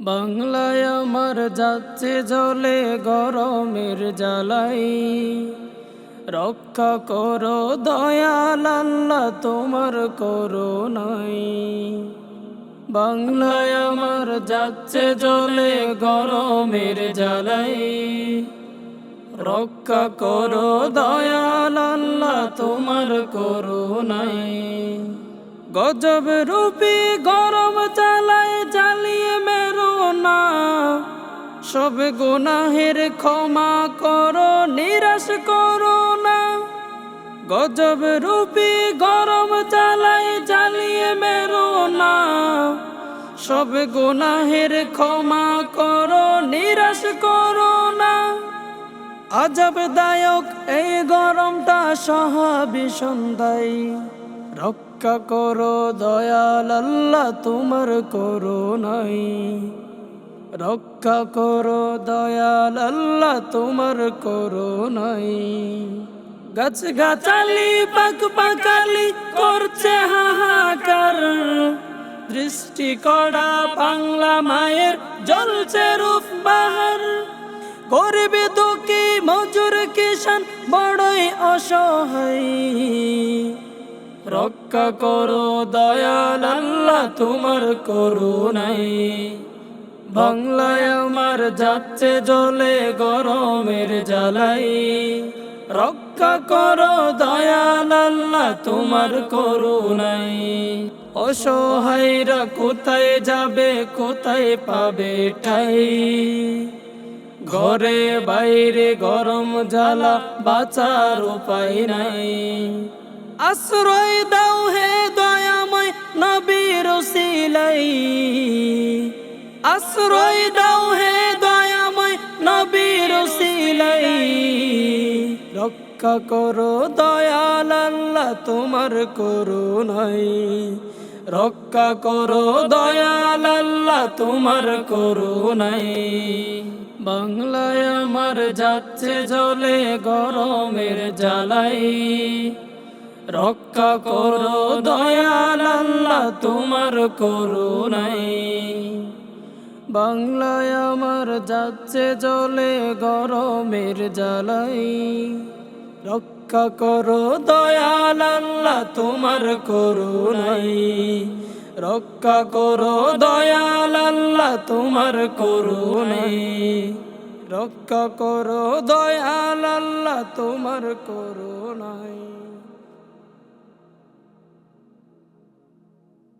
বাংলায় আমার যাচ্ছে জলে গরমের জ্বালাই। রক্ষা করো দয়াল তোমার করো নাই বাংলায় আমার যাচ্ছে জলে গরমের জ্বালাই। রক্ষা করো দয়াল তোমার করো নাই গজব রূপী গরম চালায় জ্বালিয়ে মেরো না, সব গুনাহের ক্ষমা করো, নিরাশ করো না। গজব রূপী গরম চালাই জ্বালিয়ে মেরো না। সব গুনাহের ক্ষমা করো, নিরাশ করো না। আজবদায়ক এই গরমটা সহাবি সন্ধ্যায়। রক্ষা করো, দয়াল আল্লাহ, তোমার করো নাই রক্ষা করো দয়াল আল্লাহ, তোমার করো নাই গাছ গাছালি পাক পাকালি করছে হাহাকার। দৃষ্টি করা বাংলা মায়ের জ্বলছে রূপ বাহার। গরিবে দুঃখী মজুর কিষান বড়ই অসহায়। রক্ষা করো দয়াল আল্লাহ, তোমার করুণাই। বাংলায় আমার যাচ্ছে জলে গরমের জ্বালাই। রক্ষা করো দয়াল আল্লাহ তোমার করুণাই। অসহায়রা কোথায় যাবে, কোথায় পাবে ঠাই? ঘরে বাইরে গরম জ্বালা বাঁচার উপায় নাই। আশ্রয় দাও হে দয়াময় নবীর সিলাই আশ্রয় দাও হে দয়াময় নবীর সিলাই। রক্ষা করো দয়াল আল্লাহ তোমার করুণাই। রক্ষা করো দয়াল আল্লাহ তোমার করুণাই। বাংলায় আমার যাচ্ছে জলে গরমের জ্বালাই। রক্ষা করো দয়াল আল্লাহ তোমার করুণাই। বাংলায় আমার যাচ্ছে জলে গরমের জ্বালাই। রক্ষা করো দয়াল আল্লাহ তোমার করুণাই। রক্ষা করো দয়াল আল্লাহ তোমার করুণাই। রক্ষা করো দয়াল আল্লাহ তোমার করুণাই।